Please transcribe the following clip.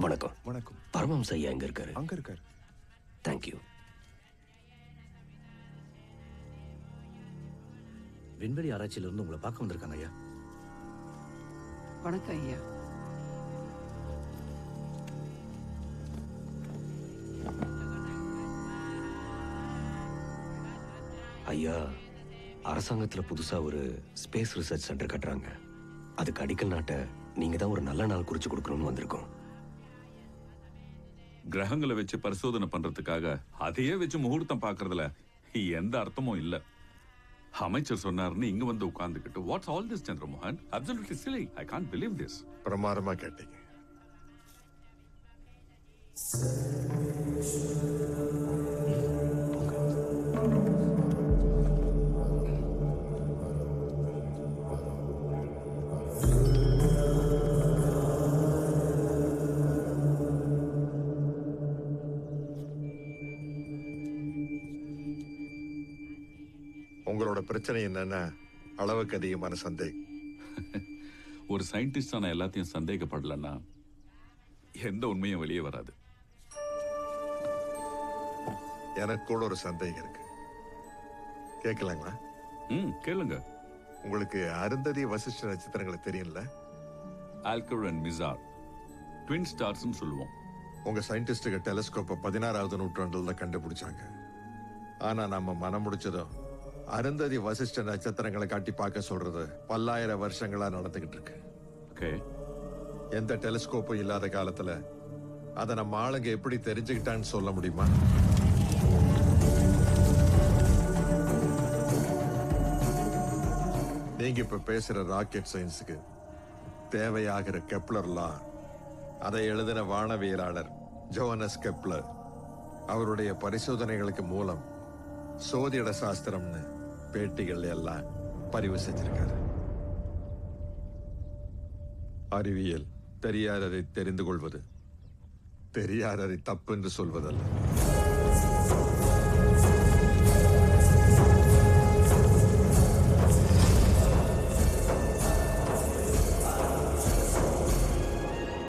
வணக்கம். வணக்கம். பரமஹம்ச ஐயா எங்க இருக்காரு? அங்க இருக்காரு. தேங்க்யூ விண்வெளி ஆராய்ச்சியில இருந்து உங்களை பார்க்க வந்திருக்காங்க ஐயா. வணக்கம் ஐயா. ஐயா அரசாங்கத்துல புதுசா ஒரு ஸ்பேஸ் ரிசர்ச் சென்டர் கட்டுறாங்க. அதுக்கு அடிக்கல் நாட்ட நீங்க தான் ஒரு நல்ல நாள் குறிச்சு கொடுக்கணும்னு வந்திருக்கோம். கிரகங்களை வச்சு பரிசோதனை பண்றதுக்காக அதையே வச்சு முகூர்த்தம் பாக்குறதுல எந்த அர்த்தமும் இல்ல. அமைச்சர் சொன்னாருன்னு இங்க வந்து உட்கார்ந்துக்கிட்டு what's all this Chandramohan absolutely silly I can't believe this பிரமாதமா கேட்டீங்க. உங்களோட பிரச்சனை என்னன்னா அளவுக்கு அதிகமான சந்தேகம். ஒரு சயின்டிஸ்டா நான் எல்லாத்தையும் சந்தேகப்படலன்னா எந்த உண்மையும் வெளியே வராது. எனக்கு கூட ஒரு சந்தேகம் இருக்கு. கேட்கலாங்களா? ம் கேளுங்க. உங்களுக்கு அருந்ததி வசிஷ்ட நட்சத்திரங்களை தெரியும்ல? ஆல்கர் அண்ட் மிசார் ட்வின் ஸ்டார்ஸ்னு சொல்லுவோம். உங்க சயின்டிஸ்டுக்கு டெலிஸ்கோப்பை பதினாறாவது நூற்றாண்டுல தான் கண்டுபிடிச்சாங்க. ஆனா நம்ம மனம் முடிச்சதும் அருந்ததி வசிஷ்ட நட்சத்திரங்களை காட்டி பார்க்க சொல்றது பல்லாயிரம் வருஷங்களா நடந்துகிட்டு இருக்கு. ஓகே. எந்த டெலிஸ்கோப்பும் இல்லாத காலத்துல அதை நம்ம ஆளுங்க எப்படி தெரிஞ்சுக்கிட்டான்னு சொல்ல முடியுமா? நீங்க இப்ப பேசுற ராக்கெட் சயின்ஸுக்கு தேவையாகிற கெப்லர்லாம் அதை எழுதின வானவியலாளர் ஜோனஸ் கெப்லர் அவருடைய பரிசோதனைகளுக்கு மூலம் சோதிட சாஸ்திரம்னு பேட்டிகள் எல்லாம் பதிவு செஞ்சிருக்காரு. அறிவியல் பெரியாரரை தெரிந்து கொள்வது தெரியாததை தப்பு என்று சொல்வதல்ல.